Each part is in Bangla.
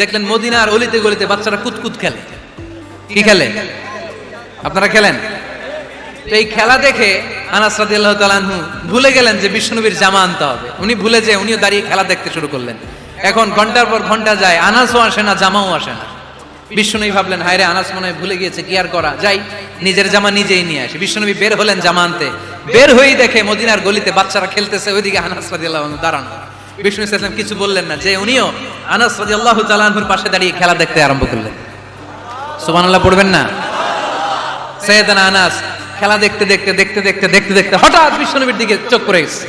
দেখলেন মদিনার অলিতে গলিতে বাচ্চারা কুতকুত খেলে। কি খেলে? আপনারা খেলেন? তো এই খেলা দেখে আনাস আনহু ভুলে গেলেন যে বিষ্ণুনবীর জামা আনতে হবে। উনি ভুলে যে উনিও দাঁড়িয়ে খেলা দেখতে শুরু করলেন। এখন ঘণ্টার পর ঘণ্টা যায় আনাসও আসে না জামাও আসে না। বিষ্ণুনবী ভাবলেন হায় রে আনাস মনে হয় ভুলে গিয়েছে কি আর করা? যাই নিজের জামা নিজেই নিয়ে আসে। বিষ্ণুনবী বের হলেন জামা আনতে। বের হয়েই দেখে মদিনার গলিতে বাচ্চারা খেলতেছে ওইদিকে আনাস রাদিয়াল্লাহু আনহু দাঁড়ানো। বিষ্ণু ইসলাম কিছু বললেন না। যে উনিও আনাস রাদিয়াল্লাহু তাআলা আনহুর পাশে দাঁড়িয়ে খেলা দেখতে আরম্ভ করলেন। সুবহানাল্লাহ, পড়বেন না? সৈয়দানা আনাস খেলা দেখতে দেখতে দেখতে দেখতে দেখতে দেখতে হঠাৎ বিশ্বনবীর দিকে চোখ পড়ে গেছে।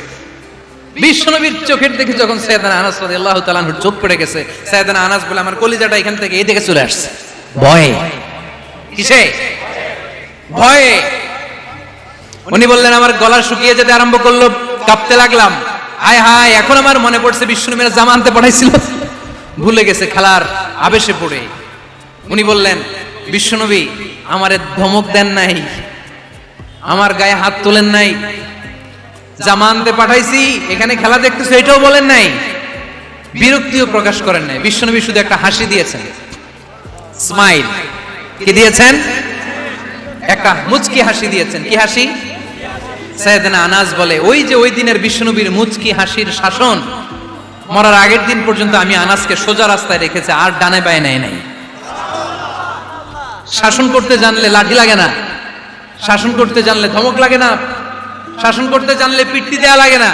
বিশ্বনবীর চোখের দিকে যখন সৈয়দানা আনাস রাদিয়াল্লাহু তাআলা আনহুর চোখ পড়ে গেছে, সৈয়দানা আনাস বলে, আমার কলিজাটা এখান থেকে এই দিকে চলে আসছে। ভয়ে? কিসে? ভয়ে? উনি বললেন, আমার গলা শুকিয়ে যেতে আরম্ভ করল, কাঁপতে লাগলাম। হায় হায়, এখন আমার মনে পড়ছে বিষ্ণুনবীর জামা আনতে পাঠাইছিল ভুলে গেছে খেলার আবেশে পড়ে। উনি বললেন বিশ্বনবী আমারে ধমক দেন নাই, আমার গায়ে হাত তোলেন নাই, জামা আনতে পাঠাইছি, এখানে খেলা দেখতেছো, এটাও বলেন নাই, বিরক্তিও প্রকাশ করেন নাই। বিশ্বনবী শুধু একটা হাসি দিয়েছেন। স্মাইল। কি দিয়েছেন? একটা মুচকি হাসি দিয়েছেন। কি হাসি? সৈয়দনা আনাস বলে, ওই যে ওই দিনের বিষ্ণুবীর মুচকি হাসির শাসন, মরার আগের দিন পর্যন্ত আমি আনাসকে সোজা রাস্তায় রেখেছে, আর ডানে বায় নেয় নাই। শাসন করতে জানলে লাঠি লাগে না, শাসন করতে জানলে ধমক লাগে না, শাসন করতে জানলে পিট্টি দেয়া লাগে না।